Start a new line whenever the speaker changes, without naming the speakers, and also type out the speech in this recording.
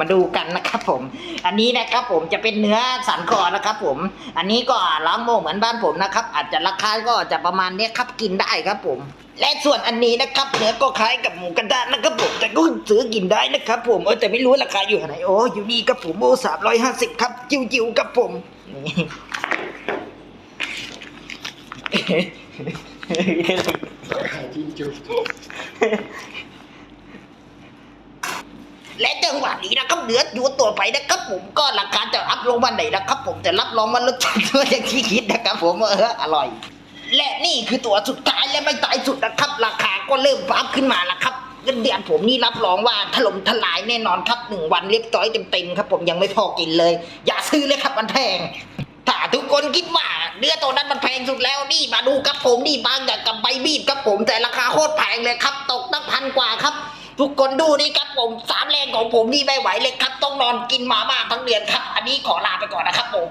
มาดูกันนะครับผม อันนี้นะครับผมจะเป็นเนื้อสันคอนะครับผม อันนี้ก็ล้างโม่เหมือนบ้านผมนะครับ อาจจะราคาก็จะประมาณเนี้ยครับกินได้ครับผม และส่วนอันนี้นะครับเนื้อก็คล้ายกับหมูกระดานนะครับผมแต่ก็ซื้อกินได้นะครับผมเออแต่ไม่รู้ราคาอยู่ไหนโอ้อยู่นี่ครับผมโอ้สามร้อยห้าสิบครับ จิ๋วๆครับผมนี่ และจังหวะนี้นะครับเหลืออยู่ตัวไปนะครับผมก็ราคาจะอัพลงวันไหนนะครับผมจะรับรองว่ารสชาติก็อย่างที่คิดนะครับผมเอออร่อย และนี่คือตัวสุดท้ายและไม่ตายสุดนะครับ ราคาก็เริ่มอัพขึ้นมาแล้วครับเงินเดือนผมนี่รับรองว่าถล่มทลายแน่นอนครับหนึ่งวันเรียบร้อยเต็มๆครับ ผมยังไม่พอกินเลย อย่าซื้อเลยครับมันแพงถ้าทุกคนคิดว่าเนื้อตัวนั้นมันแพงสุดแล้วนี่มาดูครับผมนี่บางอย่างกับใบมีดครับผมแต่ราคาโคตรแพงเลยครับ ตกตั้งพันกว่าครับ ทุกคนดูนี่ครับผมสามแรงของผมนี่ไม่ไหวเลยครับ ต้องนอนกินมาม่าทั้งเดือนครับ อันนี้ขอลาไปก่อนนะครับผม